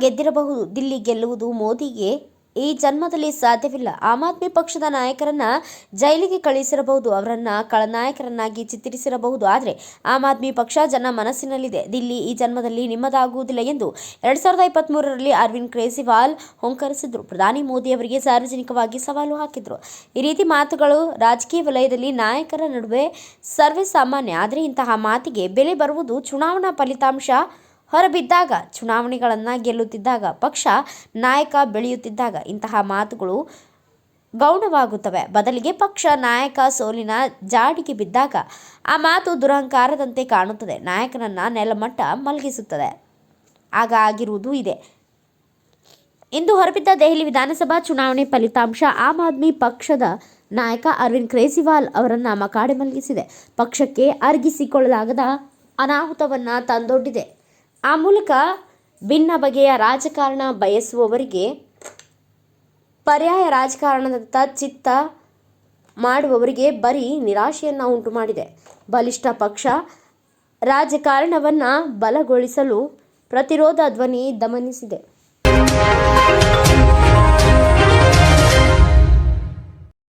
ಗೆದ್ದಿರಬಹುದು, ದಿಲ್ಲಿ ಗೆಲ್ಲುವುದು ಮೋದಿಗೆ ಈ ಜನ್ಮದಲ್ಲಿ ಸಾಧ್ಯವಿಲ್ಲ. ಆಮ್ ಆದ್ಮಿ ಪಕ್ಷದ ನಾಯಕರನ್ನ ಜೈಲಿಗೆ ಕಳಿಸಿರಬಹುದು, ಅವರನ್ನ ಕಳನಾಯಕರನ್ನಾಗಿ ಚಿತ್ರಿಸಿರಬಹುದು. ಆದರೆ ಆಮ್ ಆದ್ಮಿ ಪಕ್ಷ ಜನ ಮನಸ್ಸಿನಲ್ಲಿದೆ. ದಿಲ್ಲಿ ಈ ಜನ್ಮದಲ್ಲಿ ನಿಮ್ಮದಾಗುವುದಿಲ್ಲ ಎಂದು ಎರಡ್ ಸಾವಿರದ ಇಪ್ಪತ್ತ್ ಮೂರರಲ್ಲಿ ಅರವಿಂದ್ ಕೇಜ್ರಿವಾಲ್ ಹೊಂಕರಿಸಿದ್ರು. ಪ್ರಧಾನಿ ಮೋದಿ ಅವರಿಗೆ ಸಾರ್ವಜನಿಕವಾಗಿ ಸವಾಲು ಹಾಕಿದ್ರು. ಈ ರೀತಿ ಮಾತುಗಳು ರಾಜಕೀಯ ವಲಯದಲ್ಲಿ ನಾಯಕರ ನಡುವೆ ಸರ್ವೇ ಸಾಮಾನ್ಯ ಆದರೆ ಇಂತಹ ಮಾತಿಗೆ ಬೆಲೆ ಬರುವುದು ಚುನಾವಣಾ ಫಲಿತಾಂಶ ಹೊರಬಿದ್ದಾಗ, ಚುನಾವಣೆಗಳನ್ನು ಗೆಲ್ಲುತ್ತಿದ್ದಾಗ, ಪಕ್ಷ ನಾಯಕ ಬೆಳೆಯುತ್ತಿದ್ದಾಗ ಇಂತಹ ಮಾತುಗಳು ಗೌಣವಾಗುತ್ತವೆ. ಬದಲಿಗೆ ಪಕ್ಷ ನಾಯಕ ಸೋಲಿನ ಜಾಡಿಗೆ ಬಿದ್ದಾಗ ಆ ಮಾತು ದುರಹಂಕಾರದಂತೆ ಕಾಣುತ್ತದೆ. ನಾಯಕನನ್ನು ನೆಲಮಟ್ಟ ಮಲಗಿಸುತ್ತದೆ. ಆಗ ಆಗಿರುವುದು ಇದೆ. ಇಂದು ಹೊರಬಿದ್ದ ದೆಹಲಿ ವಿಧಾನಸಭಾ ಚುನಾವಣೆ ಫಲಿತಾಂಶ ಆಮ್ ಆದ್ಮಿ ಪಕ್ಷದ ನಾಯಕ ಅರವಿಂದ್ ಕೇಜ್ರಿವಾಲ್ ಅವರನ್ನು ಮಕಾಡೆ ಮಲಗಿಸಿದೆ. ಪಕ್ಷಕ್ಕೆ ಅರ್ಗಿಸಿಕೊಳ್ಳಲಾಗದ ಅನಾಹುತವನ್ನು ತಂದೊಡ್ಡಿದೆ. ಆ ಮೂಲಕ ಭಿನ್ನ ಬಗೆಯ ರಾಜಕಾರಣ ಬಯಸುವವರಿಗೆ ಪರ್ಯಾಯ ರಾಜಕಾರಣದತ್ತ ಚಿತ್ತ ಮಾಡುವವರಿಗೆ ಬರೀ ನಿರಾಶೆಯನ್ನು ಉಂಟು ಮಾಡಿದೆ ಬಲಿಷ್ಠ ಪಕ್ಷ ರಾಜಕಾರಣವನ್ನು ಬಲಗೊಳಿಸಲು ಪ್ರತಿರೋಧ ಧ್ವನಿ ದಮನಿಸಿದೆ.